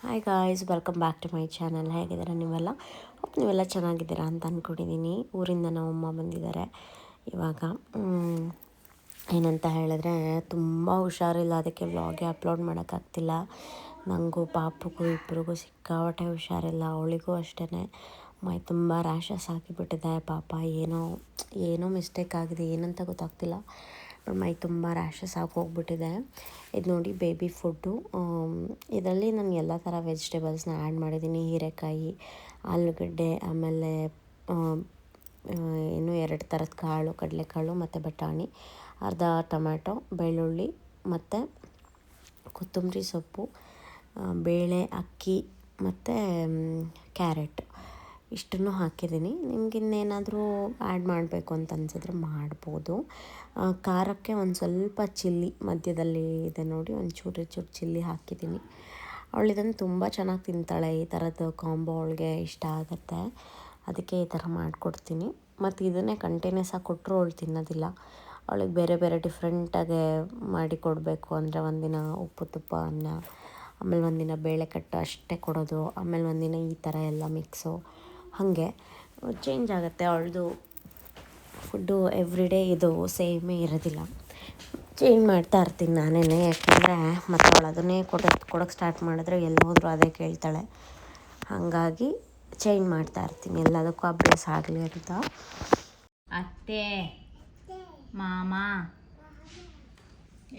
Hi guys welcome back to my channel ಹೇಗಿದ್ದೀರಾ ನೀವೆಲ್ಲ? Hope ನೀವೆಲ್ಲ ಚೆನ್ನಾಗಿದ್ದೀರಾ ಅಂತ ಅಂದ್ಕೊಂಡಿದ್ದೀನಿ ಊರಿಂದ ನಮ್ಮಮ್ಮ ಬಂದಿದ್ದಾರೆ ಇವಾಗ. ಏನಂತ ಹೇಳಿದ್ರೆ ತುಂಬ ಹುಷಾರಿಲ್ಲ. ಅದಕ್ಕೆ ವ್ಲಾಗೆ ಅಪ್ಲೋಡ್ ಮಾಡೋಕ್ಕಾಗ್ತಿಲ್ಲ. ನನಗೂ ಪಾಪಗೂ ಇಬ್ಬರಿಗೂ ಸಿಕ್ಕಾಪಟ್ಟೆ ಹುಷಾರಿಲ್ಲ. ಅವಳಿಗೂ ಅಷ್ಟೇ ಮೈ ತುಂಬ ರ್ಯಾಷಸ್ ಆಗಿಬಿಟ್ಟಿದೆ ಪಾಪ. ಏನೋ ಏನೋ ಮಿಸ್ಟೇಕ್ ಆಗಿದೆ. ಏನಂತ ಗೊತ್ತಾಗ್ತಿಲ್ಲ. ಮೈ ತುಂಬ ರ್ಯಾಷಸ್ ಆಗಿ ಹೋಗ್ಬಿಟ್ಟಿದೆ. ಇದು ನೋಡಿ ಬೇಬಿ ಫುಡ್ಡು ಇದರಲ್ಲಿ ನಾನು ಎಲ್ಲ ಥರ ವೆಜಿಟೇಬಲ್ಸ್ನ ಆ್ಯಡ್ ಮಾಡಿದ್ದೀನಿ. ಹೀರೆಕಾಯಿ, ಆಲೂಗಡ್ಡೆ, ಆಮೇಲೆ ಇನ್ನು ಎರಡು ಥರದ ಕಾಳು, ಕಡಲೆಕಾಳು ಮತ್ತು ಬಟಾಣಿ, ಅರ್ಧ ಟೊಮ್ಯಾಟೊ, ಬೆಳ್ಳುಳ್ಳಿ ಮತ್ತು ಕೊತ್ತಂಬರಿ ಸೊಪ್ಪು ಬೇಳೆ, ಅಕ್ಕಿ ಮತ್ತು ಕ್ಯಾರೆಟ್. ಇಷ್ಟನ್ನು ಹಾಕಿದ್ದೀನಿ. ನಿಮ್ಗೆ ಇನ್ನೇನಾದರೂ ಆ್ಯಡ್ ಮಾಡಬೇಕು ಅಂತ ಅನ್ಸಿದ್ರೆ ಮಾಡ್ಬೋದು. ಖಾರಕ್ಕೆ ಒಂದು ಸ್ವಲ್ಪ ಚಿಲ್ಲಿ, ಮಧ್ಯದಲ್ಲಿ ಇದೆ ನೋಡಿ, ಒಂದು ಚೂರು ಚೂರು ಚಿಲ್ಲಿ ಹಾಕಿದ್ದೀನಿ. ಅವಳು ಇದನ್ನು ತುಂಬ ಚೆನ್ನಾಗಿ ತಿಂತಾಳೆ. ಈ ಥರದ್ದು ಕಾಂಬೋ ಅವಳಿಗೆ ಇಷ್ಟ ಆಗುತ್ತೆ. ಅದಕ್ಕೆ ಈ ಥರ ಮಾಡಿಕೊಡ್ತೀನಿ. ಮತ್ತು ಇದನ್ನೇ ಕಂಟಿನ್ಯೂಸ್ ಆಗಿ ಕೊಟ್ಟರು ಅವಳು ತಿನ್ನೋದಿಲ್ಲ. ಅವಳಿಗೆ ಬೇರೆ ಬೇರೆ ಡಿಫ್ರೆಂಟಾಗೆ ಮಾಡಿ ಕೊಡಬೇಕು. ಅಂದರೆ ಒಂದಿನ ಉಪ್ಪು, ತುಪ್ಪ, ಅನ್ನ, ಆಮೇಲೆ ಒಂದಿನ ಬೇಳೆ ಕಟ್ಟು ಅಷ್ಟೇ ಕೊಡೋದು. ಆಮೇಲೆ ಒಂದಿನ ಈ ಥರ ಎಲ್ಲ ಮಿಕ್ಸು ಹಾಗೆ. ಚೇಂಜ್ ಆಗುತ್ತೆ. ಅವಳದು ಫುಡ್ಡು ಎವ್ರಿ ಡೇ ಇದು ಸೇಮೇ ಇರೋದಿಲ್ಲ. ಚೇಂಜ್ ಮಾಡ್ತಾ ಇರ್ತೀನಿ ನಾನೇ ಯಾಕೆಂದರೆ ಮತ್ತು ಅವಳು ಅದನ್ನೇ ಕೊಡೋದು ಕೊಡೋಕ್ಕೆ ಸ್ಟಾರ್ಟ್ ಮಾಡಿದ್ರೆ ಎಲ್ಲಿ ಹೋದರೂ ಅದೇ ಕೇಳ್ತಾಳೆ. ಹಾಗಾಗಿ ಚೇಂಜ್ ಮಾಡ್ತಾ ಇರ್ತೀನಿ. ಎಲ್ಲದಕ್ಕೂ ಅಭ್ಯಾಸ ಆಗಲಿ ಅಂತ. ಅತ್ತೆ, ಮಾಮ,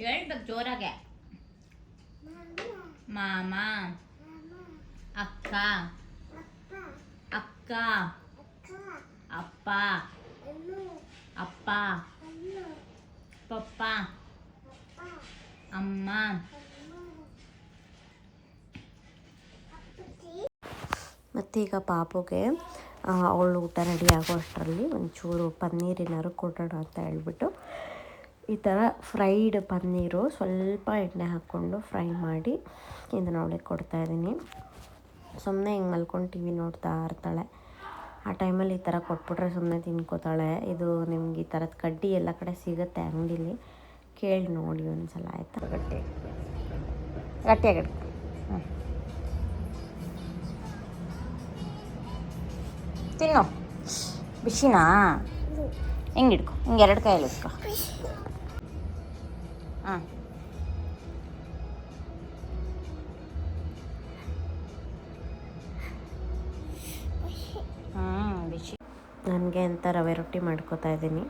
ಹೇಳ್ಬೇಕು ಜೋರಾಗೆ. ಮಾಮ, ಅಕ್ಕ ಅಕ್ಕ. ಅಪ್ಪ. ಅಪ್ಪ. ಪಪ್ಪ. ಅಮ್ಮ. ಮತ್ತು ಈಗ ಪಾಪುಗೆ ಅವಳು ಊಟ ರೆಡಿ ಆಗೋ ಅಷ್ಟರಲ್ಲಿ ಒಂಚೂರು ಪನ್ನೀರ್ ಏನಾದ್ರು ಕೊಡೋಣ ಅಂತ ಹೇಳ್ಬಿಟ್ಟು ಈ ಥರ ಫ್ರೈಡ್ ಪನ್ನೀರು ಸ್ವಲ್ಪ ಎಣ್ಣೆ ಹಾಕ್ಕೊಂಡು ಫ್ರೈ ಮಾಡಿ ಇದನ್ನು ಅವಳಿಗೆ ಕೊಡ್ತಾಯಿದ್ದೀನಿ ಸುಮ್ಮನೆ ಹಿಂಗೆ ಮಲ್ಕೊಂಡು ಟಿ ವಿ ನೋಡ್ತಾ ಇರ್ತಾಳೆ. ಆ ಟೈಮಲ್ಲಿ ಈ ಥರ ಕೊಟ್ಬಿಟ್ರೆ ಸುಮ್ಮನೆ ತಿನ್ಕೋತಾಳೆ. ಇದು ನಿಮ್ಗೆ ಈ ಥರದ ಕಡ್ಡಿ ಎಲ್ಲ ಕಡೆ ಸಿಗುತ್ತೆ ಅಂಗಡೀಲಿ. ಕೇಳಿ ನೋಡಿ ಒಂದ್ಸಲ ಆಯ್ತಾ? ಗಟ್ಟಿ. ಗಟ್ಟಿಯಾಗಿ ಹ್ಞೂ ತಿನ್ನು. ಬಿಸಿನಾ? ಹಿಂಗೆ ಇಟ್ಕೊ ಹಿಂಗೆ ಎರಡು ಕೈಯಲ್ಲಿ ಇಟ್ಕೊ ಹಾಂ ನನಗೆ ಅಂತ ರವೆ ರೊಟ್ಟಿ ಮಾಡ್ಕೋತಾ ಇದ್ದೀನಿ.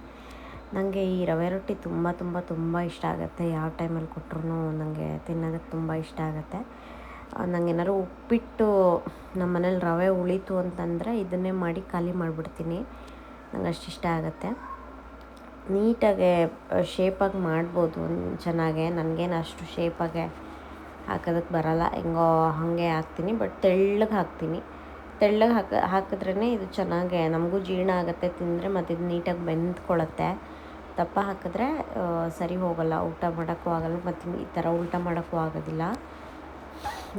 ನನಗೆ ಈ ರವೆ ರೊಟ್ಟಿ ತುಂಬ ತುಂಬ ತುಂಬ ಇಷ್ಟ ಆಗುತ್ತೆ. ಯಾವ ಟೈಮಲ್ಲಿ ಕೊಟ್ರು ನನಗೆ ತಿನ್ನೋದಕ್ಕೆ ತುಂಬ ಇಷ್ಟ ಆಗುತ್ತೆ. ನನಗೆ ಏನಾದ್ರು ಉಪ್ಪಿಟ್ಟು, ನಮ್ಮ ಮನೇಲಿ ರವೆ ಉಳಿತು ಅಂತಂದರೆ ಇದನ್ನೇ ಮಾಡಿ ಖಾಲಿ ಮಾಡಿಬಿಡ್ತೀನಿ. ನಂಗೆ ಅಷ್ಟು ಇಷ್ಟ ಆಗುತ್ತೆ. ನೀಟಾಗೆ ಶೇಪಾಗಿ ಮಾಡ್ಬೋದು ಚೆನ್ನಾಗೆ. ನನಗೇನು ಅಷ್ಟು ಶೇಪಾಗೆ ಹಾಕೋದಕ್ಕೆ ಬರಲ್ಲ. ಹೆಂಗೋ ಹಾಗೆ ಹಾಕ್ತೀನಿ, ಬಟ್ ತೆಳ್ಳಗೆ ಹಾಕ್ತೀನಿ. ತೆಳ್ಳಗೆ ಹಾಕ ಹಾಕಿದ್ರೇ ಇದು ಚೆನ್ನಾಗೆ ನಮಗೂ ಜೀರ್ಣ ಆಗುತ್ತೆ, ತಿಂದರೆ ಮತ್ತು ಇದು ನೀಟಾಗಿ ಬೆಂದ್ಕೊಳ್ಳುತ್ತೆ ದಪ್ಪ ಹಾಕಿದ್ರೆ ಸರಿ ಹೋಗಲ್ಲ, ಊಟ ಮಾಡೋಕ್ಕೂ ಆಗಲ್ಲ, ಮತ್ತು ಈ ಥರ ಊಟ ಮಾಡೋಕ್ಕೂ ಆಗೋದಿಲ್ಲ.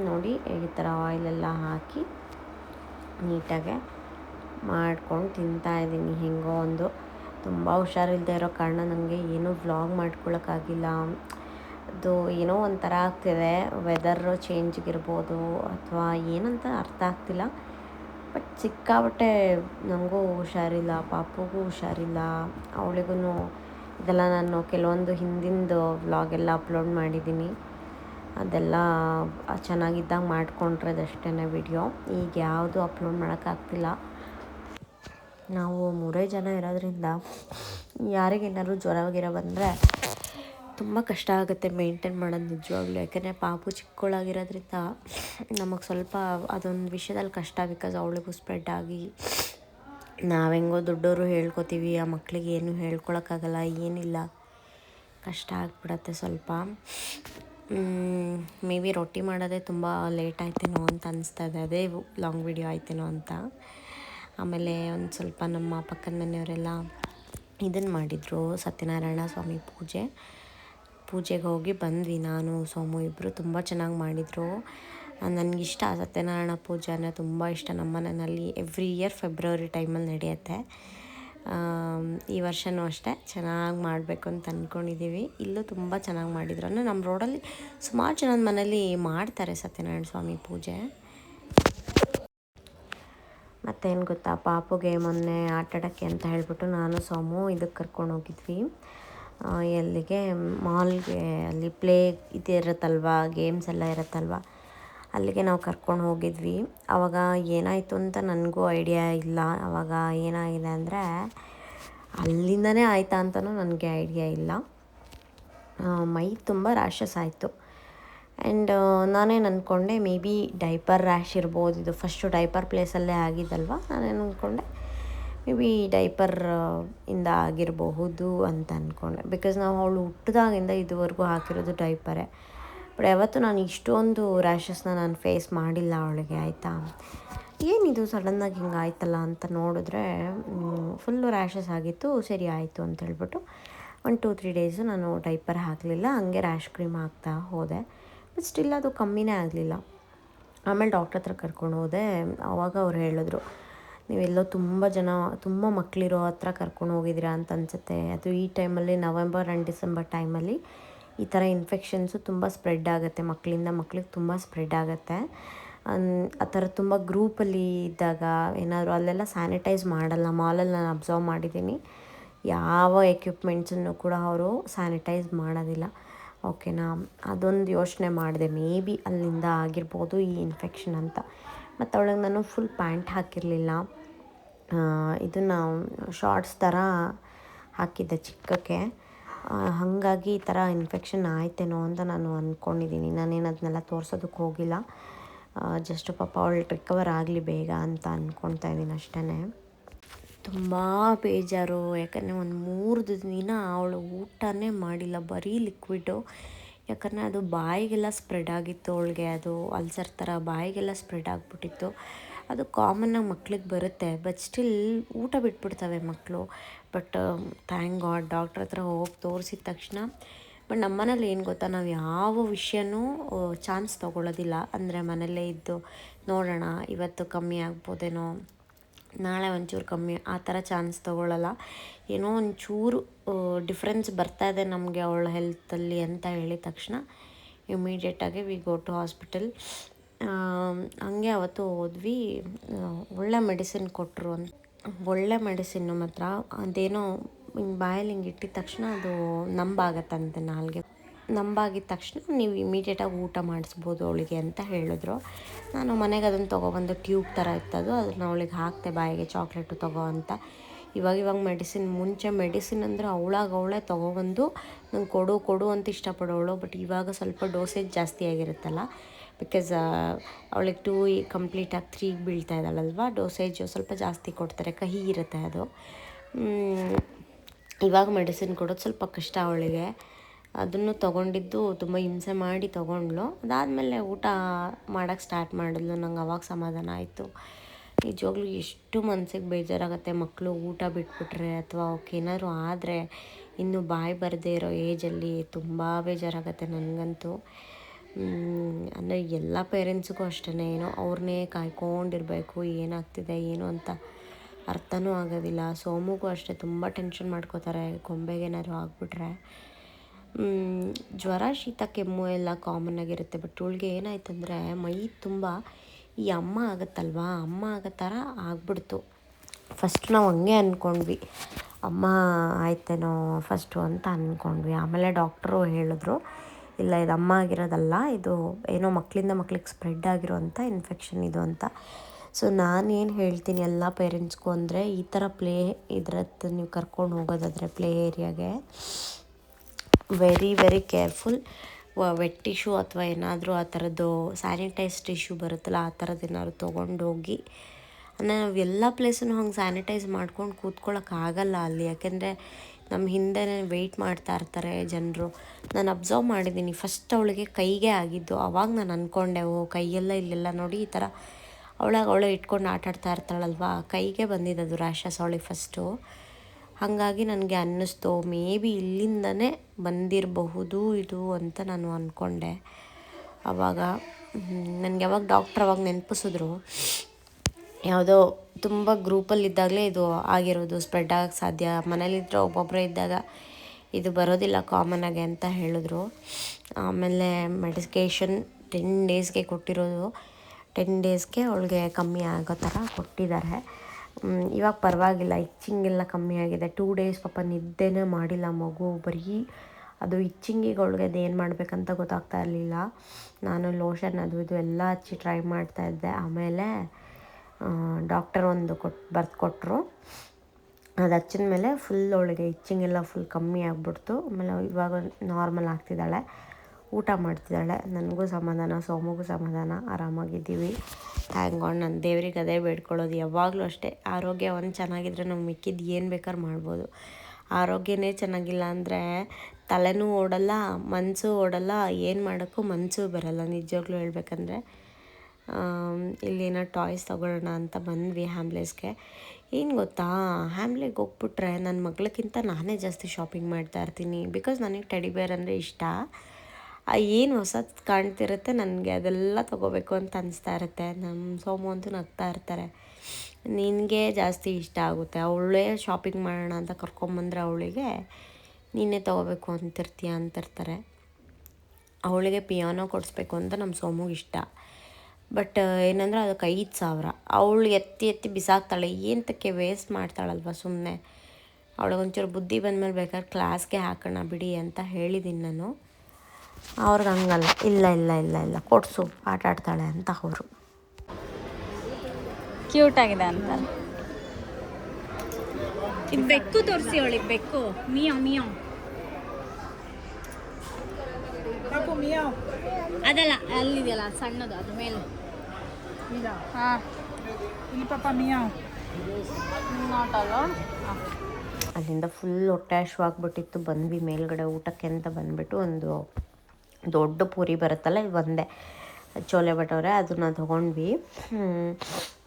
ನೋಡಿ, ಈ ಥರ ಆಯಿಲೆಲ್ಲ ಹಾಕಿ ನೀಟಾಗೆ ಮಾಡ್ಕೊಂಡು ತಿಂತಾ ಇದ್ದೀನಿ. ಹೆಂಗೋ ಒಂದು ತುಂಬ ಹುಷಾರಿಲ್ಲದೆ ಇರೋ ಕಾರಣ ನನಗೆ ಏನೂ ವ್ಲಾಗ್ ಮಾಡ್ಕೊಳ್ಳೋಕ್ಕಾಗಿಲ್ಲ ಅದು ಏನೋ ಒಂಥರ ಆಗ್ತಿದೆ ವೆದರು ಚೇಂಜಿಗಿರ್ಬೋದು ಅಥವಾ ಏನಂತ ಅರ್ಥ ಆಗ್ತಿಲ್ಲ. ಬಟ್ ಸಿಕ್ಕಾಬಟ್ಟೆ ನನಗೂ ಹುಷಾರಿಲ್ಲ, ಪಾಪುಗೂ ಹುಷಾರಿಲ್ಲ. ಅವಳಿಗೂ ಇದೆಲ್ಲ ನಾನು ಕೆಲವೊಂದು ಹಿಂದಿಂದು ವ್ಲಾಗೆಲ್ಲ ಅಪ್ಲೋಡ್ ಮಾಡಿದ್ದೀನಿ. ಅದೆಲ್ಲ ಚೆನ್ನಾಗಿದ್ದಾಗ ಮಾಡಿಕೊಂಡ್ರೆ ಅದಷ್ಟೇ ವಿಡಿಯೋ ಈಗ ಯಾವುದು ಅಪ್ಲೋಡ್ ಮಾಡೋಕ್ಕಾಗ್ತಿಲ್ಲ. ನಾವು ಮೂರೇ ಜನ ಇರೋದ್ರಿಂದ ಯಾರಿಗೇನಾದ್ರು ಜ್ವರ ಗಿರ ಬಂದರೆ ತುಂಬ ಕಷ್ಟ ಆಗುತ್ತೆ ಮೇಂಟೈನ್ ಮಾಡೋದು ನಿಜವಾಗ್ಲೂ. ಯಾಕೆಂದರೆ ಪಾಪು ಚಿಕ್ಕವಳಾಗಿರೋದ್ರಿಂದ ನಮಗೆ ಸ್ವಲ್ಪ ಅದೊಂದು ವಿಷಯದಲ್ಲಿ ಕಷ್ಟ ಬಿಕಾಸ್ ಅವಳಿಗೂ ಸ್ಪ್ರೆಡ್ ಆಗಿ ನಾವೆಂಗೋ ದೊಡ್ಡವರು ಹೇಳ್ಕೊತೀವಿ, ಆ ಮಕ್ಕಳಿಗೆ ಏನು ಹೇಳ್ಕೊಳಕ್ಕಾಗಲ್ಲ, ಏನಿಲ್ಲ. ಕಷ್ಟ ಆಗ್ಬಿಡತ್ತೆ ಸ್ವಲ್ಪ. ಮೇ ಬಿ ರೊಟ್ಟಿ ಮಾಡೋದೇ ತುಂಬ ಲೇಟ್ ಆಯ್ತೇನೋ ಅಂತ ಅನಿಸ್ತಾ ಇದೆ. ಅದೇ ಲಾಂಗ್ ವಿಡಿಯೋ ಆಯ್ತೇನೋ ಅಂತ. ಆಮೇಲೆ ಒಂದು ಸ್ವಲ್ಪ ನಮ್ಮ ಪಕ್ಕದ ಮನೆಯವರೆಲ್ಲ ಇದನ್ನು ಮಾಡಿದರು ಸತ್ಯನಾರಾಯಣ ಸ್ವಾಮಿ ಪೂಜೆ. ಪೂಜೆಗೆ ಹೋಗಿ ಬಂದ್ವಿ ನಾನು, ಸೋಮು ಇಬ್ಬರು ತುಂಬ ಚೆನ್ನಾಗಿ ಮಾಡಿದರು. ನನಗಿಷ್ಟ ಸತ್ಯನಾರಾಯಣ ಪೂಜೆ ಅಂದರೆ ತುಂಬ ಇಷ್ಟ. ನಮ್ಮ ಮನೆಯಲ್ಲಿ ಎವ್ರಿ ಇಯರ್ ಫೆಬ್ರವರಿ ಟೈಮಲ್ಲಿ ನಡೆಯುತ್ತೆ. ಈ ವರ್ಷನೂ ಅಷ್ಟೇ ಚೆನ್ನಾಗಿ ಮಾಡಬೇಕು ಅಂತ ಅಂದ್ಕೊಂಡಿದ್ದೀವಿ ಇಲ್ಲೂ ತುಂಬ ಚೆನ್ನಾಗಿ ಮಾಡಿದ್ರು. ಅಂದರೆ ನಮ್ಮ ರೋಡಲ್ಲಿ ಸುಮಾರು ಜನದ ಮನೇಲಿ ಮಾಡ್ತಾರೆ ಸತ್ಯನಾರಾಯಣ ಸ್ವಾಮಿ ಪೂಜೆ. ಮತ್ತೇನು ಗೊತ್ತಾ? ಪಾಪುಗೆ ಮೊನ್ನೆ ಆಟಾಡೋಕ್ಕೆ ಅಂತ ಹೇಳಿಬಿಟ್ಟು ನಾನು, ಸೋಮು ಇದಕ್ಕೆ ಕರ್ಕೊಂಡು ಹೋಗಿದ್ವಿ. ಎಲ್ಲಿಗೆ ಮಾಲ್ಗೆ, ಅಲ್ಲಿ ಪ್ಲೇ ಇದು ಇರುತ್ತಲ್ವ ಗೇಮ್ಸ್ ಎಲ್ಲ ಇರುತ್ತಲ್ವ, ಅಲ್ಲಿಗೆ ನಾವು ಕರ್ಕೊಂಡು ಹೋಗಿದ್ವಿ. ಆವಾಗ ಏನಾಯಿತು ಅಂತ ನನಗೂ ಐಡಿಯಾ ಇಲ್ಲ. ಆವಾಗ ಏನಾಗಿದೆ ಅಂದರೆ, ಅಲ್ಲಿಂದನೇ ಆಯಿತಾ ಅಂತಲೂ ನನಗೆ ಐಡಿಯಾ ಇಲ್ಲ. ಮೈ ತುಂಬ ರ್ಯಾಷಸ್ ಆಯಿತು. ಆ್ಯಂಡ್ ನಾನೇನು ಅಂದ್ಕೊಂಡೆ ಮೇ ಬಿ ಡೈಪರ್ ರ್ಯಾಶ್ ಇರ್ಬೋದು. ಇದು ಫಸ್ಟು ಡೈಪರ್ ಪ್ಲೇಸಲ್ಲೇ ಆಗಿದ್ದಲ್ವ ನಾನೇನು ಅಂದ್ಕೊಂಡೆ ಮೇ ಬಿ ಡೈಪರ್ ಇಂದ ಆಗಿರಬಹುದು ಅಂತ ಅಂದ್ಕೊಂಡೆ ಬಿಕಾಸ್ ನಾವು ಅವಳು ಹುಟ್ಟಿದಾಗಿಂದ ಇದುವರೆಗೂ ಹಾಕಿರೋದು ಡೈಪರೇ ಬಟ್ ಯಾವತ್ತೂ ನಾನು ಇಷ್ಟೊಂದು ರ್ಯಾಷಸ್ನ ನಾನು ಫೇಸ್ ಮಾಡಿಲ್ಲ ಅವಳಿಗೆ, ಆಯಿತಾ? ಏನಿದು ಸಡನ್ನಾಗಿ ಹಿಂಗೆ ಆಯ್ತಲ್ಲ ಅಂತ ನೋಡಿದ್ರೆ ಫುಲ್ಲು ರ್ಯಾಷಸ್ ಆಗಿತ್ತು, ಸರಿ ಆಯಿತು ಅಂತ ಹೇಳ್ಬಿಟ್ಟು ಒಂದು ಟೂ ತ್ರೀ ಡೇಸು ನಾನು ಡೈಪರ್ ಹಾಕಲಿಲ್ಲ, ಹಂಗೆ ರ್ಯಾಶ್ ಕ್ರೀಮ್ ಹಾಕ್ತಾ ಹೋದೆ. ಬಟ್ ಸ್ಟಿಲ್ ಅದು ಕಮ್ಮಿನೇ ಆಗಲಿಲ್ಲ. ಆಮೇಲೆ ಡಾಕ್ಟ್ರ್ ಹತ್ರ ಕರ್ಕೊಂಡು ಹೋದೆ. ಆವಾಗ ಅವ್ರು ಹೇಳಿದ್ರು ನೀವೆಲ್ಲೋ ತುಂಬ ಜನ, ತುಂಬ ಮಕ್ಕಳಿರೋ ಹತ್ರ ಕರ್ಕೊಂಡು ಹೋಗಿದ್ದೀರಾ ಅಂತ ಅನಿಸುತ್ತೆ. ಅದು ಈ ಟೈಮಲ್ಲಿ ನವೆಂಬರ್ ಆ್ಯಂಡ್ ಡಿಸೆಂಬರ್ ಟೈಮಲ್ಲಿ ಈ ಥರ ಇನ್ಫೆಕ್ಷನ್ಸು ತುಂಬ ಸ್ಪ್ರೆಡ್ ಆಗುತ್ತೆ. ಮಕ್ಕಳಿಂದ ಮಕ್ಕಳಿಗೆ ತುಂಬ ಸ್ಪ್ರೆಡ್ ಆಗುತ್ತೆ. ಆ ಥರ ತುಂಬ ಗ್ರೂಪಲ್ಲಿ ಇದ್ದಾಗ ಏನಾದರೂ ಅಲ್ಲೆಲ್ಲ ಸ್ಯಾನಿಟೈಸ್ ಮಾಡಲ್ಲ. ಮಾಲಲ್ಲಿ ನಾನು ಅಬ್ಸರ್ವ್ ಮಾಡಿದ್ದೀನಿ. ಯಾವ ಎಕ್ವಿಪ್ಮೆಂಟ್ಸನ್ನು ಕೂಡ ಅವರು ಸ್ಯಾನಿಟೈಸ್ ಮಾಡೋದಿಲ್ಲ. ಓಕೆನಾ ಅದೊಂದು ಯೋಚನೆ ಮಾಡಿದೆ. ಮೇ ಬಿ ಅಲ್ಲಿಂದ ಆಗಿರ್ಬೋದು ಈ ಇನ್ಫೆಕ್ಷನ್ ಅಂತ. ಮತ್ತು ಅವಳಿಗೆ ನಾನು ಫುಲ್ ಪ್ಯಾಂಟ್ ಹಾಕಿರಲಿಲ್ಲ. ಇದನ್ನು ಶಾರ್ಟ್ಸ್ ಥರ ಹಾಕಿದ್ದೆ ಚಿಕ್ಕಕ್ಕೆ. ಹಾಗಾಗಿ ಈ ಥರ ಇನ್ಫೆಕ್ಷನ್ ಆಯ್ತೇನೋ ಅಂತ ನಾನು ಅಂದ್ಕೊಂಡಿದ್ದೀನಿ ನಾನೇನು ಅದನ್ನೆಲ್ಲ ತೋರಿಸೋದಕ್ಕೆ ಹೋಗಿಲ್ಲ. ಜಸ್ಟ್ ಪಾಪ ಅವಳು ರಿಕವರ್ ಆಗಲಿ ಬೇಗ ಅಂತ ಅಂದ್ಕೊಳ್ತಾ ಇದ್ದೀನಿ ಅಷ್ಟೇ ತುಂಬ ಬೇಜಾರು. ಯಾಕಂದರೆ ಒಂದು ಮೂರು ದಿನ ಅವಳು ಊಟನೇ ಮಾಡಿಲ್ಲ. ಬರೀ ಲಿಕ್ವಿಡು ಯಾಕಂದರೆ ಅದು ಬಾಯಿಗೆಲ್ಲ ಸ್ಪ್ರೆಡ್ ಆಗಿತ್ತು ಅವಳಿಗೆ. ಅದು ಅಲ್ಸರ್ ಥರ ಬಾಯಿಗೆಲ್ಲ ಸ್ಪ್ರೆಡ್ ಆಗಿಬಿಟ್ಟಿತ್ತು. ಅದು ಕಾಮನ್ನಾಗಿ ಮಕ್ಳಿಗೆ ಬರುತ್ತೆ ಬಟ್ ಸ್ಟಿಲ್ ಊಟ ಬಿಟ್ಬಿಡ್ತವೆ ಮಕ್ಕಳು ಬಟ್ ಥ್ಯಾಂಕ್ ಗಾಡ್ ಡಾಕ್ಟ್ರ್ ಹತ್ರ ಹೋಗಿ ತೋರಿಸಿದ ತಕ್ಷಣ ಬಟ್ ನಮ್ಮ ಮನೇಲಿ ಏನು ಗೊತ್ತಾ, ನಾವು ಯಾವ ವಿಷಯನೂ ಚಾನ್ಸ್ ತೊಗೊಳ್ಳೋದಿಲ್ಲ ಅಂದರೆ ಮನೆಯಲ್ಲೇ ಇದ್ದು ನೋಡೋಣ, ಇವತ್ತು ಕಮ್ಮಿ ಆಗ್ಬೋದೇನೋ, ನಾಳೆ ಒಂಚೂರು ಕಮ್ಮಿ, ಆ ಥರ ಚಾನ್ಸ್ ತೊಗೊಳ್ಳಲ್ಲ ಏನೋ ಒಂಚೂರು ಡಿಫ್ರೆನ್ಸ್ ಬರ್ತಾ ಇದೆ ನಮಗೆ ಅವಳ ಹೆಲ್ತಲ್ಲಿ ಅಂತ ಹೇಳಿದ ತಕ್ಷಣ ಇಮಿಡಿಯೇಟಾಗಿ ವಿ ಗೋ ಟು ಹಾಸ್ಪಿಟಲ್ ಹಂಗೆ ಅವತ್ತು ಹೋದ್ವಿ. ಒಳ್ಳೆ ಮೆಡಿಸಿನ್ ಕೊಟ್ಟರು ಅಂತ. ಒಳ್ಳೆ ಮೆಡಿಸಿನ್ನು ಮಾತ್ರ. ಅದೇನೋ ಹಿಂಗೆ ಬಾಯಲ್ಲಿ ಹಿಂಗೆ ಇಟ್ಟಿದ ತಕ್ಷಣ ಅದು ನಂಬಾಗತ್ತಂತೆ ನಾಲ್ಗೆ. ನಂಬಾಗಿದ ತಕ್ಷಣ ನೀವು ಇಮಿಡಿಯೇಟಾಗಿ ಊಟ ಮಾಡಿಸ್ಬೋದು ಅವಳಿಗೆ ಅಂತ ಹೇಳಿದ್ರು. ನಾನು ಮನೆಗೆ ಅದನ್ನು ತೊಗೊಬಂದು ಟ್ಯೂಬ್ ಥರ ಇತ್ತದು. ಅದನ್ನು ಅವಳಿಗೆ ಹಾಕ್ತೆ ಬಾಯಿಗೆ ಚಾಕ್ಲೇಟು ತಗೋ ಅಂತ. ಇವಾಗ ಇವಾಗ ಮೆಡಿಸಿನ್ ಮುಂಚೆ ಮೆಡಿಸಿನ್ ಅಂದರೆ ಅವಳಾಗ ಅವಳೇ ತೊಗೊಬಂದು ನಂಗೆ ಕೊಡು ಕೊಡು ಅಂತ ಇಷ್ಟಪಡೋಳು. ಬಟ್ ಇವಾಗ ಸ್ವಲ್ಪ ಡೋಸೇಜ್ ಜಾಸ್ತಿ ಆಗಿರುತ್ತಲ್ಲ. ಬಿಕಾಸ್ ಅವಳಿಗೆ ಟೂ ಕಂಪ್ಲೀಟಾಗಿ ತ್ರೀಗೆ ಬೀಳ್ತಾ ಇದ್ದಾಳಲ್ವ? ಡೋಸೇಜು ಸ್ವಲ್ಪ ಜಾಸ್ತಿ ಕೊಡ್ತಾರೆ. ಕಹಿ ಇರುತ್ತೆ ಅದು. ಇವಾಗ ಮೆಡಿಸಿನ್ ಕೊಡೋದು ಸ್ವಲ್ಪ ಕಷ್ಟ ಅವಳಿಗೆ. ಅದನ್ನು ತೊಗೊಂಡಿದ್ದು ತುಂಬ ಹಿಂಸೆ ಮಾಡಿ ತೊಗೊಂಡ್ಲು ಅದಾದಮೇಲೆ ಊಟ ಮಾಡೋಕ್ಕೆ ಸ್ಟಾರ್ಟ್ ಮಾಡಿದ್ಲು. ನಂಗೆ ಅವಾಗ ಸಮಾಧಾನ ಆಯಿತು. ನಿಜವಾಗ್ಲೂ ಎಷ್ಟು ಮನ್ಸಿಗೆ ಬೇಜಾರಾಗುತ್ತೆ ಮಕ್ಕಳು ಊಟ ಬಿಟ್ಬಿಟ್ರೆ ಅಥವಾ ಅವಕ್ಕೆ ಏನಾದರೂ ಆದರೆ ಇನ್ನೂ ಬಾಯಿ ಬರದೇ ಇರೋ ಏಜಲ್ಲಿ ತುಂಬ ಬೇಜಾರಾಗುತ್ತೆ ನನಗಂತೂ. ಅಂದರೆ ಎಲ್ಲ ಪೇರೆಂಟ್ಸಿಗೂ ಅಷ್ಟೇ ಏನೋ ಅವ್ರನ್ನೇ ಕಾಯ್ಕೊಂಡಿರಬೇಕು, ಏನಾಗ್ತಿದೆ, ಏನು ಅಂತ ಅರ್ಥನೂ ಆಗೋದಿಲ್ಲ. ಸೋಮುಗೂ ಅಷ್ಟೇ, ತುಂಬ ಟೆನ್ಷನ್ ಮಾಡ್ಕೋತಾರೆ, ಗೊಂಬೆಗೆ ಏನಾದ್ರು ಆಗಿಬಿಟ್ರೆ. ಜ್ವರ, ಶೀತ, ಕೆಮ್ಮು ಎಲ್ಲ ಕಾಮನ್ ಆಗಿರುತ್ತೆ ಬಟ್ ಇವಳಿಗೆ ಏನಾಯ್ತಂದರೆ, ಮೈ ತುಂಬ ಈ ಅಮ್ಮ ಆಗುತ್ತಲ್ವಾ? ಅಮ್ಮ ಆಗೋ ಥರ ಆಗ್ಬಿಡ್ತು. ಫಸ್ಟ್ ನಾವು ಹಂಗೆ ಅಂದ್ಕೊಂಡ್ವಿ ಅಮ್ಮ, ಆಯ್ತೇನೋ ಫಸ್ಟು ಅಂತ ಅಂದ್ಕೊಂಡ್ವಿ ಆಮೇಲೆ ಡಾಕ್ಟ್ರು ಹೇಳಿದ್ರು ಇಲ್ಲ, ಇದು ಅಮ್ಮ ಆಗಿರೋದಲ್ಲ, ಇದು ಏನೋ ಮಕ್ಕಳಿಂದ ಮಕ್ಳಿಗೆ ಸ್ಪ್ರೆಡ್ ಆಗಿರೋವಂಥ ಇನ್ಫೆಕ್ಷನ್ ಇದು ಅಂತ. ಸೊ ನಾನೇನು ಹೇಳ್ತೀನಿ ಎಲ್ಲ ಪೇರೆಂಟ್ಸ್ಗೂ ಅಂದರೆ, ಈ ಥರ ಪ್ಲೇ ಇದ್ರದ್ದು ನೀವು ಕರ್ಕೊಂಡು ಹೋಗೋದಾದರೆ play ಏರಿಯಾಗೆ very very careful wet tissue ಅಥವಾ ಏನಾದರೂ ಆ ಥರದ್ದು ಸ್ಯಾನಿಟೈಸ್ ಟಿಶ್ಯೂ ಬರುತ್ತಲ್ಲ, ಆ ಥರದ್ದು ಏನಾದ್ರು ತೊಗೊಂಡೋಗಿ ಅಂದರೆ ನಾವು ಎಲ್ಲ ಪ್ಲೇಸನ್ನು ಹಂಗೆ ಸ್ಯಾನಿಟೈಸ್ ಮಾಡ್ಕೊಂಡು ಕೂತ್ಕೊಳ್ಳೋಕ್ಕಾಗಲ್ಲ ಅಲ್ಲಿ. ಯಾಕೆಂದರೆ ನಮ್ಮ ಹಿಂದೆನೇ ವೆಯ್ಟ್ ಮಾಡ್ತಾ ಇರ್ತಾರೆ ಜನರು. ನಾನು ಅಬ್ಸರ್ವ್ ಮಾಡಿದ್ದೀನಿ ಫಸ್ಟ್ ಅವಳಿಗೆ ಕೈಗೆ ಆಗಿದ್ದು. ಅವಾಗ ನಾನು ಅಂದ್ಕೊಂಡೆ ಓ, ಕೈಯೆಲ್ಲ ಇಲ್ಲೆಲ್ಲ ನೋಡಿ ಈ ಥರ ಅವಳಾಗ ಅವಳೇ ಇಟ್ಕೊಂಡು ಆಟ ಆಡ್ತಾ ಇರ್ತಾಳಲ್ವಾ? ಕೈಗೆ ಬಂದಿದ್ದದು ರ್ಯಾಷಸ್ ಅವಳಿಗೆ ಫಸ್ಟು ಹಾಗಾಗಿ ನನಗೆ ಅನ್ನಿಸ್ತು ಮೇ ಬಿ ಇಲ್ಲಿಂದನೇ ಬಂದಿರಬಹುದು ಇದು ಅಂತ ನಾನು ಅಂದ್ಕೊಂಡೆ ಆವಾಗ ನನಗೆ ಯಾವಾಗ ಡಾಕ್ಟ್ರ್ ಅವಾಗ ನೆನಪಿಸಿದ್ರು. ಯಾವುದೋ ತುಂಬ ಗ್ರೂಪಲ್ಲಿದ್ದಾಗಲೇ ಇದು ಆಗಿರೋದು ಸ್ಪ್ರೆಡ್ ಆಗಕ್ಕೆ ಸಾಧ್ಯ. ಮನೇಲಿದ್ದರೆ ಒಬ್ಬೊಬ್ಬರೇ ಇದ್ದಾಗ ಇದು ಬರೋದಿಲ್ಲ ಕಾಮನ್ ಆಗಿ ಅಂತ ಹೇಳಿದ್ರು. ಆಮೇಲೆ ಮೆಡಿಕೇಷನ್ ಟೆನ್ ಡೇಸ್ಗೆ ಕೊಟ್ಟಿರೋದು. ಟೆನ್ ಡೇಸ್ಗೆ ಅವಳಿಗೆ ಕಮ್ಮಿ ಆಗೋ ಥರ ಕೊಟ್ಟಿದ್ದಾರೆ. ಇವಾಗ ಪರವಾಗಿಲ್ಲ ಇಚ್ಚಿಂಗ್ ಎಲ್ಲ ಕಮ್ಮಿ ಆಗಿದೆ. ಟೂ ಡೇಸ್ ಪಾಪ ನಿದ್ದೆನೇ ಮಾಡಿಲ್ಲ ಮಗು ಬರೀ. ಅದು ಇಚ್ಚಿಂಗಿಗೆ ಅವಳಿಗೆ ಅದು ಏನು ಮಾಡಬೇಕಂತ ಗೊತ್ತಾಗ್ತಾ ಇರಲಿಲ್ಲ. ನಾನು ಲೋಷನ್ ಅದು ಇದು ಎಲ್ಲ ಹಚ್ಚಿ ಟ್ರೈ ಮಾಡ್ತಾ ಇದ್ದೆ. ಆಮೇಲೆ ಡಾಕ್ಟರ್ ಒಂದು ಕೊಟ್ಟು ಬರ್ದು ಕೊಟ್ಟರು ಅದು ಹಚ್ಚಿದ ಮೇಲೆ ಫುಲ್ ಅವಳಿಗೆ ಇಚ್ಚಿಂಗ್ ಎಲ್ಲ ಫುಲ್ ಕಮ್ಮಿ ಆಗಿಬಿಡ್ತು. ಆಮೇಲೆ ಇವಾಗ ನಾರ್ಮಲ್ ಆಗ್ತಿದ್ದಾಳೆ. ಊಟ ಮಾಡ್ತಿದ್ದಾಳೆ. ನನಗೂ ಸಮಾಧಾನ, ಸೋಮಗೂ ಸಮಾಧಾನ. ಆರಾಮಾಗಿದ್ದೀವಿ. ಥ್ಯಾಂಕ್ ಗಾಡ್ ನನ್ನ ದೇವ್ರಿಗೆ ಅದೇ ಬೇಡ್ಕೊಳ್ಳೋದು. ಯಾವಾಗಲೂ ಅಷ್ಟೇ. ಆರೋಗ್ಯ ಒಂದು ಚೆನ್ನಾಗಿದ್ರೆ ನಾವು ಮಿಕ್ಕಿದ್ದು ಏನು ಬೇಕಾದ್ರೂ ಮಾಡ್ಬೋದು. ಆರೋಗ್ಯನೇ ಚೆನ್ನಾಗಿಲ್ಲ ಅಂದರೆ ತಲೆನೂ ಓಡಲ್ಲ ಮನಸ್ಸು ಓಡಲ್ಲ, ಏನು ಮಾಡೋಕ್ಕೂ ಮನಸ್ಸು ಬರಲ್ಲ. ನಿಜವಾಗ್ಲೂ ಹೇಳ್ಬೇಕಂದ್ರೆ ಇಲ್ಲೇನೋ ಟಾಯ್ಸ್ ತೊಗೊಳ್ಳೋಣ ಅಂತ ಬಂದ್ವಿ ಹ್ಯಾಮ್ಲೇಸ್ಗೆ ಏನು ಗೊತ್ತಾ? ಹ್ಯಾಮ್ಲೆಗೆ ಹೋಗ್ಬಿಟ್ರೆ ನನ್ನ ಮಗಳಕ್ಕಿಂತ ನಾನೇ ಜಾಸ್ತಿ ಶಾಪಿಂಗ್ ಮಾಡ್ತಾ ಇರ್ತೀನಿ. ಬಿಕಾಸ್ ನನಗೆ ಟೆಡಿ ಬೇರ್ ಅಂದರೆ ಇಷ್ಟ. ಏನು ಹೊಸದು ಕಾಣ್ತಿರುತ್ತೆ ನನಗೆ, ಅದೆಲ್ಲ ತೊಗೋಬೇಕು ಅಂತ ಅನಿಸ್ತಾ ಇರುತ್ತೆ. ನಮ್ಮ ಸೋಮು ಅಂತೂ ನಗ್ತಾ ಇರ್ತಾರೆ. ನಿನಗೆ ಜಾಸ್ತಿ ಇಷ್ಟ ಆಗುತ್ತೆ. ಅವಳೇ ಶಾಪಿಂಗ್ ಮಾಡೋಣ ಅಂತ ಕರ್ಕೊಂಬಂದ್ರೆ ಅವಳಿಗೆ, ನೀನೇ ತೊಗೋಬೇಕು ಅಂತಿರ್ತೀಯ? ಅಂತಿರ್ತಾರೆ ಅವಳಿಗೆ ಪಿಯಾನೋ ಕೊಡಿಸ್ಬೇಕು ಅಂತ ನಮ್ಮ ಸೋಮುಗೆ ಇಷ್ಟ. ಬಟ್ ಏನಂದ್ರೆ ಅದಕ್ಕೆ ಐದು ಸಾವಿರ. ಅವಳು ಎತ್ತಿ ಎತ್ತಿ ಬಿಸಾಕ್ತಾಳೆ. ಏನಂತಕ್ಕೆ ವೇಸ್ಟ್ ಮಾಡ್ತಾಳಲ್ವ ಸುಮ್ಮನೆ ಅವಳಿಗೆ ಒಂಚೂರು ಬುದ್ಧಿ ಬಂದಮೇಲೆ ಬೇಕಾದ್ರೆ ಕ್ಲಾಸ್ಗೆ ಹಾಕೋಣ ಬಿಡಿ ಅಂತ ಹೇಳಿದ್ದೀನಿ ನಾನು. ಅವ್ರಿಗೆ ಹಂಗಲ್ಲ. ಇಲ್ಲ ಇಲ್ಲ ಇಲ್ಲ ಇಲ್ಲ. ಕೊಡ್ಸು. ಆಟ ಆಡ್ತಾಳೆ ಅಂತ ಅವರು. ಕ್ಯೂಟ್ ಆಗಿದೆ ಅಂತ. ಇದು ಬೆಕ್ಕು ತೋರಿಸಿ ಅವಳಿಗೆ ಬೆಕ್ಕು. Meow meow. ಅದಲ್ಲ ಅಲ್ಲಿದೆಯಲ್ಲ ಸಣ್ಣದು ಅದು ಮೇಲೆ Mira, ಹಾಂ. ನಾಟ್ ಅಲ್ಲಿಂದ ಫುಲ್ ಹೊಟ್ಟೆ ಹಶ್ವಾಗ್ಬಿಟ್ಟಿತ್ತು ಬಂದ್ವಿ ಮೇಲ್ಗಡೆ ಊಟಕ್ಕೆ ಅಂತ ಬಂದ್ಬಿಟ್ಟು ಒಂದು ದೊಡ್ಡ ಪೂರಿ ಬರುತ್ತಲ್ಲ ಇದು ಒಂದೇ. ಚೋಲೆ ಬಟವ್ರೆ ಅದನ್ನ ತೊಗೊಂಡ್ವಿ. ಹ್ಮ್.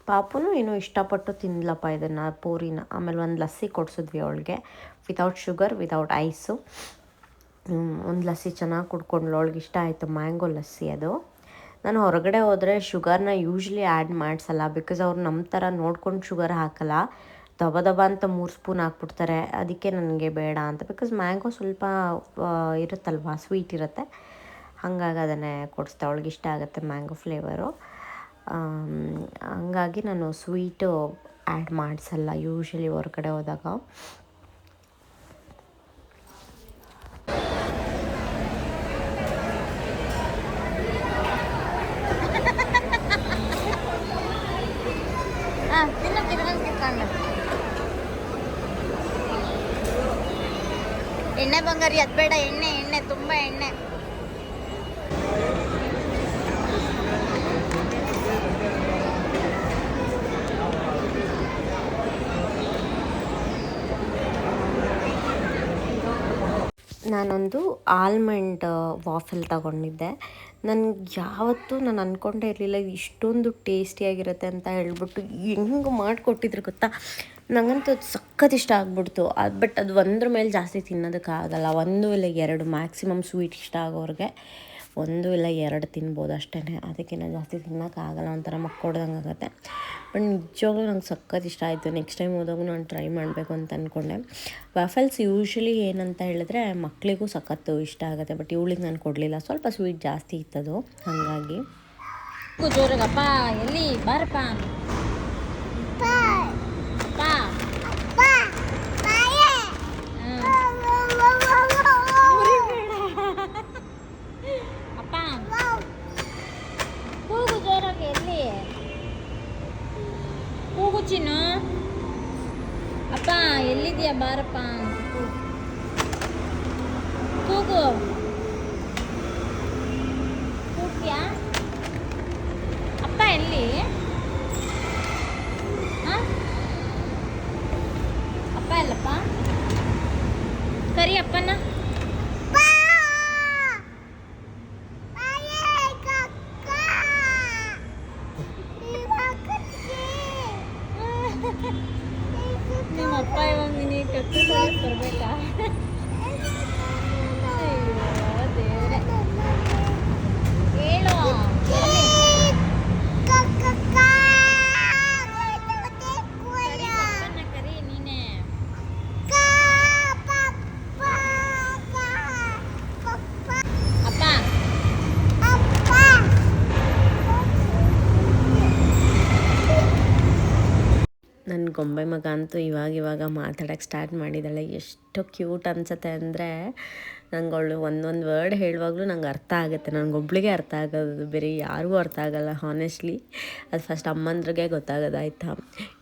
ಪಾಪುನು ಏನೋ ಇಷ್ಟಪಟ್ಟು ತಿಂದ್ಲಪ್ಪ ಇದನ್ನು ಪೂರಿನ. ಆಮೇಲೆ ಒಂದು ಲಸ್ಸಿ ಕೊಡಿಸಿದ್ವಿ ಅವಳಿಗೆ. ವಿತೌಟ್ ಶುಗರ್ ವಿತೌಟ್ ಐಸು ಒಂದು ಲಸ್ಸಿ ಚೆನ್ನಾಗಿ ಕುಡ್ಕೊಂಡ್ಳು. ಅವಳಿಗೆ ಇಷ್ಟ ಆಯಿತು ಮ್ಯಾಂಗೋ ಲಸ್ಸಿ ಅದು. ನಾನು ಹೊರಗಡೆ ಹೋದರೆ ಶುಗರ್ನ ಯೂಶ್ವಲಿ ಆ್ಯಡ್ ಮಾಡಿಸಲ್ಲ ಬಿಕಾಸ್ ಅವ್ರು ನಮ್ಮ ಥರ ನೋಡ್ಕೊಂಡು ಶುಗರ್ ಹಾಕಲ್ಲ. ದಬ ದಬ ಅಂತ ಮೂರು ಸ್ಪೂನ್ ಹಾಕ್ಬಿಡ್ತಾರೆ. ಅದಕ್ಕೆ ನನಗೆ ಬೇಡ ಅಂತ. ಬಿಕಾಸ್ ಮ್ಯಾಂಗೋ ಸ್ವಲ್ಪ ಇರುತ್ತಲ್ವಾ ಸ್ವೀಟ್ ಇರುತ್ತೆ. ಹಾಗಾಗಿ ಅದನ್ನೇ ಕೊಡಿಸ್ತಾ ಅವಳಿಗೆ ಇಷ್ಟ ಆಗುತ್ತೆ ಮ್ಯಾಂಗೋ ಫ್ಲೇವರು ಹಾಗಾಗಿ ನಾನು ಸ್ವೀಟು ಆ್ಯಡ್ ಮಾಡಿಸಲ್ಲ ಯೂಶ್ವಲಿ ಹೊರಗಡೆ ಹೋದಾಗ ಹಾಂ ತಿನ್ನು ತಿರ್ಗಂಗೆ ಕಿತ್ಕೊಂಡು ಎಣ್ಣೆ ಬಂಗಾರಿ ಅದು ಬೇಡ ಎಣ್ಣೆ ಎಣ್ಣೆ ತುಂಬ ಎಣ್ಣೆ. ನಾನೊಂದು ಆಲ್ಮಂಡ್ ವಾಫಲ್ ತಗೊಂಡಿದ್ದೆ. ನನಗೆ ಯಾವತ್ತೂ ನಾನು ಅಂದ್ಕೊಂಡೇ ಇರಲಿಲ್ಲ, ಇಷ್ಟೊಂದು ಟೇಸ್ಟಿಯಾಗಿರುತ್ತೆ ಅಂತ ಹೇಳ್ಬಿಟ್ಟು ಹೆಂಗೆ ಮಾಡಿಕೊಟ್ಟಿದ್ರು ಗೊತ್ತಾ? ನನಗಂತೂ ಅದು ಸಖತ್ ಇಷ್ಟ ಆಗ್ಬಿಡ್ತು. ಅದು ಬಟ್ ಅದು ಒಂದ್ರ ಮೇಲೆ ಜಾಸ್ತಿ ತಿನ್ನೋದಕ್ಕಾಗಲ್ಲ. ಒಂದು ಇಲ್ಲ, ಎರಡು ಮ್ಯಾಕ್ಸಿಮಮ್ ಸ್ವೀಟ್ ಇಷ್ಟ ಆಗೋರಿಗೆ. ಒಂದು ಇಲ್ಲ ಎರಡು ತಿನ್ಬೋದು ಅಷ್ಟೇ ಅದಕ್ಕಿಂತ ಜಾಸ್ತಿ ತಿನ್ನೋಕ್ಕಾಗಲ್ಲ ಒಂಥರ ಮಕ್ಕೊಡ್ದಂಗೆ ಆಗುತ್ತೆ. ಬಟ್ ನಿಜವಾಗ್ಲೂ ನಂಗೆ ಸಖತ್ ಇಷ್ಟ ಆಯಿತು. ನೆಕ್ಸ್ಟ್ ಟೈಮ್ ಹೋದಾಗೂ ನಾನು ಟ್ರೈ ಮಾಡಬೇಕು ಅಂತ ಅಂದ್ಕೊಂಡೆ ವಾಫಲ್ಸ್ ಯೂಶ್ವಲಿ ಏನಂತ ಹೇಳಿದ್ರೆ ಮಕ್ಕಳಿಗೂ ಸಖತ್ತು ಇಷ್ಟ ಆಗುತ್ತೆ. ಬಟ್ ಇವಳಿಗೆ ನಾನು ಕೊಡಲಿಲ್ಲ. ಸ್ವಲ್ಪ ಸ್ವೀಟ್ ಜಾಸ್ತಿ ಇತ್ತದು. ಹಾಗಾಗಿ. ಜೋರಾಗಪ್ಪ ಎಲ್ಲಿ ಬಾರಪ್ಪ ಪಾ ಹ್ಮ್. ಅಪ್ಪ ಕೂಗು ಜೋರಾಗಿ ಎಲ್ಲಿ ಕೂಗು ಚಿನ್ನು ಅಪ್ಪ ಎಲ್ಲಿದ್ಯಾ ಬಾರಪ್ಪ ಅಂತ ಕೂಗು. ಕೂಗು ಕೂಗ್ತೀಯಾ ಅಪ್ಪ ಎಲ್ಲಿ ಆ? ಅಪ್ಪ ಎಲ್ಲಪ್ಪ ಕರಿ ಅಪ್ಪನ ನಿಮ್ಮ ಅಪ್ಪ ಇವಾಗ ನಿನಗೆ ಕತ್ತು ಬರ್ಬೇಕಾ ಅಯ್ಯೋ ದೇವ್ರೆ ಹೇಳು ಎಲ್ಲಿ? ನನ್ನ ಗೊಂಬೆ ಮಗ ಅಂತೂ ಇವಾಗ ಇವಾಗ ಮಾತಾಡೋಕ್ಕೆ ಸ್ಟಾರ್ಟ್ ಮಾಡಿದ್ದಾಳೆ. ಎಷ್ಟು ಕ್ಯೂಟ್ ಅನ್ಸುತ್ತೆ ಅಂದರೆ ನಂಗೆ ಅವಳು ಒಂದೊಂದು ವರ್ಡ್ ಹೇಳುವಾಗಲೂ ನಂಗೆ ಅರ್ಥ ಆಗುತ್ತೆ. ನನಗೊಬ್ಳಿಗೆ ಅರ್ಥ ಆಗೋದು, ಬೇರೆ ಯಾರಿಗೂ ಅರ್ಥ ಆಗಲ್ಲ ಹಾನೆಸ್ಟ್ಲಿ ಅದು ಫಸ್ಟ್ ಅಮ್ಮಂದ್ರಿಗೆ ಗೊತ್ತಾಗೋದಾಯ್ತಾ?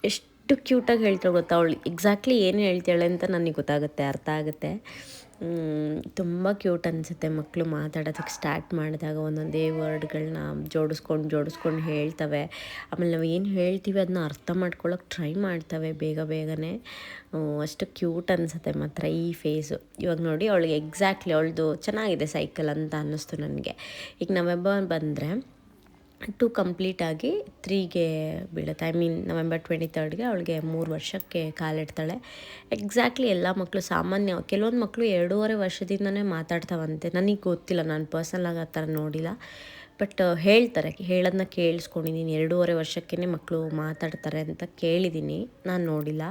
ಎಷ್ಟು ಕ್ಯೂಟಾಗಿ ಹೇಳ್ತಾಳೆ ಗೊತ್ತಾ? ಅವಳು ಎಕ್ಸಾಕ್ಟ್ಲಿ ಏನು ಹೇಳ್ತಾಳೆ ಅಂತ ನನಗೆ ಗೊತ್ತಾಗುತ್ತೆ, ಅರ್ಥ ಆಗುತ್ತೆ. ತುಂಬ ಕ್ಯೂಟ್ ಅನಿಸುತ್ತೆ ಮಕ್ಕಳು ಮಾತಾಡೋದಕ್ಕೆ ಸ್ಟಾರ್ಟ್ ಮಾಡಿದಾಗ ಒಂದೊಂದೇ ವರ್ಡ್ಗಳನ್ನ ಜೋಡಿಸ್ಕೊಂಡು ಜೋಡಿಸ್ಕೊಂಡು ಹೇಳ್ತವೆ. ಆಮೇಲೆ ನಾವು ಏನು ಹೇಳ್ತೀವಿ ಅದನ್ನ ಅರ್ಥ ಮಾಡ್ಕೊಳ್ಳೋಕೆ ಟ್ರೈ ಮಾಡ್ತವೆ ಬೇಗ ಬೇಗನೆ. ಅಷ್ಟು ಕ್ಯೂಟ್ ಅನಿಸುತ್ತೆ ಮಾತ್ರ ಈ ಫೇಸು ಇವಾಗ ನೋಡಿ ಅವಳಿಗೆ ಎಕ್ಸಾಕ್ಟ್ಲಿ ಅವಳದು ಚೆನ್ನಾಗಿದೆ ಸೈಕಲ್ ಅಂತ ಅನ್ನಿಸ್ತು ನನಗೆ. ಈಗ ನವೆಂಬರ್ ಬಂದರೆ ಟು ಕಂಪ್ಲೀಟಾಗಿ ತ್ರೀಗೆ ಬೀಳುತ್ತೆ. ಐ ಮೀನ್ ನವೆಂಬರ್ ಟ್ವೆಂಟಿ ತರ್ಡ್ಗೆ ಅವಳಿಗೆ ಮೂರು ವರ್ಷಕ್ಕೆ ಕಾಲಿಡ್ತಾಳೆ ಎಕ್ಸಾಕ್ಟ್ಲಿ ಎಲ್ಲ ಮಕ್ಕಳು ಸಾಮಾನ್ಯ, ಕೆಲವೊಂದು ಮಕ್ಕಳು ಎರಡೂವರೆ ವರ್ಷದಿಂದನೇ ಮಾತಾಡ್ತಾವಂತೆ. ನನಗೆ ಗೊತ್ತಿಲ್ಲ, ನಾನು ಪರ್ಸನಲಾಗಿ ಆ ಥರ ನೋಡಿಲ್ಲ. ಬಟ್ ಹೇಳ್ತಾರೆ ಹೇಳೋದನ್ನ ಕೇಳಿಸ್ಕೊಂಡಿದ್ದೀನಿ ಎರಡೂವರೆ ವರ್ಷಕ್ಕೇ ಮಕ್ಕಳು ಮಾತಾಡ್ತಾರೆ ಅಂತ ಕೇಳಿದ್ದೀನಿ ನಾನು ನೋಡಿಲ್ಲ.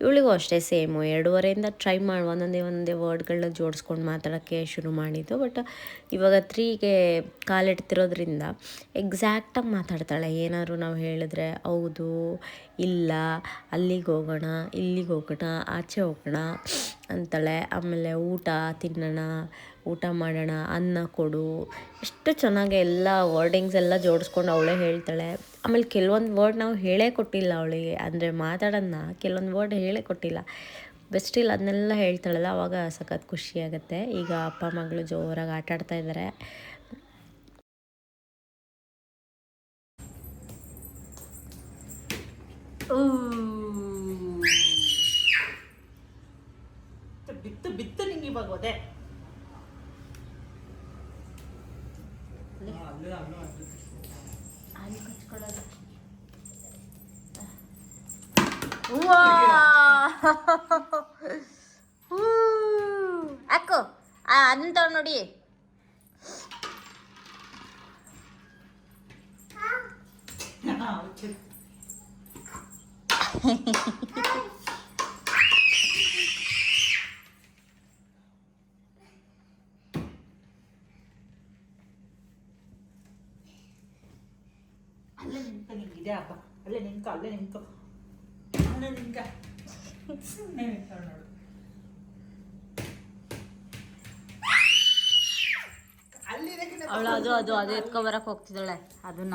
ಇವಳಿಗೂ ಅಷ್ಟೇ ಸೇಮು. ಎರಡೂವರೆಯಿಂದ ಟ್ರೈ ಮಾಡಿ ಒಂದೊಂದೇ ಒಂದೇ ವರ್ಡ್ಗಳನ್ನ ಜೋಡಿಸ್ಕೊಂಡು ಮಾತಾಡೋಕ್ಕೆ ಶುರು ಮಾಡಿದ್ದು. ಬಟ್ ಇವಾಗ ತ್ರೀಗೆ ಕಾಲಿಡ್ತಿರೋದ್ರಿಂದ ಎಕ್ಸಾಕ್ಟಾಗಿ ಮಾತಾಡ್ತಾಳೆ. ಏನಾದ್ರು ನಾವು ಹೇಳಿದ್ರೆ, ಹೌದು, ಇಲ್ಲ, ಅಲ್ಲಿಗೆ ಹೋಗೋಣ, ಇಲ್ಲಿಗೆ ಹೋಗೋಣ ಆಚೆ ಹೋಗೋಣ ಅಂತಾಳೆ. ಆಮೇಲೆ ಊಟ, ತಿನ್ನೋಣ ಊಟ ಮಾಡೋಣ, ಅನ್ನ ಕೊಡು. ಎಷ್ಟು ಚೆನ್ನಾಗಿ ಎಲ್ಲ ವರ್ಡಿಂಗ್ಸ್ ಎಲ್ಲ ಜೋಡಿಸ್ಕೊಂಡು ಅವಳೇ ಹೇಳ್ತಾಳೆ. ಆಮೇಲೆ ಕೆಲವೊಂದು ವರ್ಡ್ ನಾವು ಹೇಳೇ ಕೊಟ್ಟಿಲ್ಲ ಅವಳಿಗೆ. ಅಂದರೆ ಮಾತಾಡೋಣ ಕೆಲವೊಂದು ವರ್ಡ್ ಹೇಳೇ ಕೊಟ್ಟಿಲ್ಲ. ಬೆಸ್ಟ್ ಇಲ್ಲ ಅದನ್ನೆಲ್ಲ ಹೇಳ್ತಾಳಲ್ಲ, ಅವಾಗ ಸಖತ್ ಖುಷಿ ಆಗುತ್ತೆ. ಈಗ ಅಪ್ಪ, ಮಗಳು ಜೋರಾಗಿ ಆಟ ಆಡ್ತಾ ಇದ್ದಾರೆ ಬಿತ್ತು ಬಿತ್ತು ನಿಂಗೆ ಇವಾಗ 아니 그치거라도 우와. 우 아쿠 아 안다 놀이. ನೋಡು ಅವಳು ಅದು ಅದು ಅದು ಎತ್ಕೊಬರಕ್ಕೆ ಹೋಗ್ತಿದ್ದಾಳೆ ಅದನ್ನ.